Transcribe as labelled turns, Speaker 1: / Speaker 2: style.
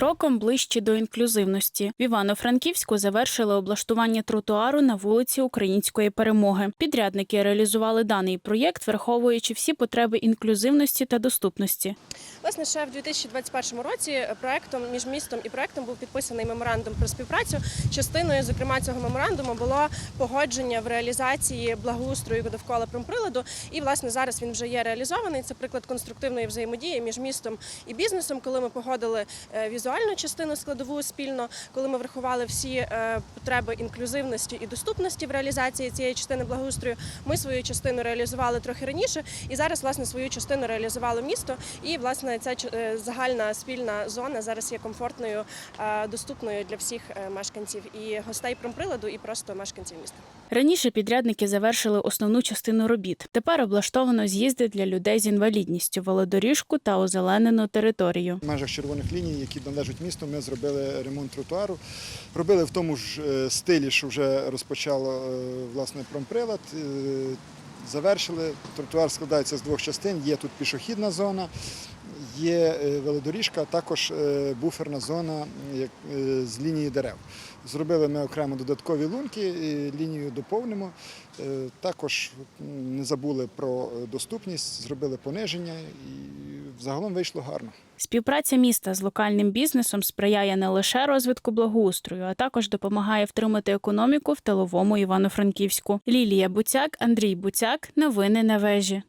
Speaker 1: Кроком ближче до інклюзивності в Івано-Франківську завершили облаштування тротуару на вулиці Української перемоги. Підрядники реалізували даний проєкт, враховуючи всі потреби інклюзивності та доступності.
Speaker 2: Власне, ще в 2021 році проектом між містом і проектом був підписаний меморандум про співпрацю. Частиною, зокрема, цього меморандуму було погодження в реалізації благоустрою довкола промприладу. І власне зараз він вже є реалізований. Це приклад конструктивної взаємодії між містом і бізнесом, коли ми погодили е, візуальну частину складову спільно, коли ми врахували всі е, потреби інклюзивності і доступності в реалізації цієї частини благоустрою. Ми свою частину реалізували трохи раніше, і зараз власне свою частину реалізувало місто. І власне ця е, загальна спільна зона зараз є комфортною, е, доступною для всіх мешканців і гостей промприладу, і просто мешканців міста.
Speaker 1: Раніше підрядники завершили основну частину робіт. Тепер облаштовано з'їзди для людей з інвалідністю, велодоріжку та озеленену територію.
Speaker 3: В межах червоних ліній, які належать місту, ми зробили ремонт тротуару. Робили в тому ж е, стилі, що вже розпочало е, власне промприлад. Е, Завершили. Тротуар складається з двох частин. Є тут пішохідна зона, є велодоріжка, а також буферна зона з лінії дерев. Зробили ми окремо додаткові лунки, лінію доповнимо. Також не забули про доступність, зробили пониження загалом вийшло гарно.
Speaker 1: Співпраця міста з локальним бізнесом сприяє не лише розвитку благоустрою, а також допомагає втримати економіку в тиловому Івано-Франківську. Лілія Буцяк, Андрій Буцяк. Новини на вежі.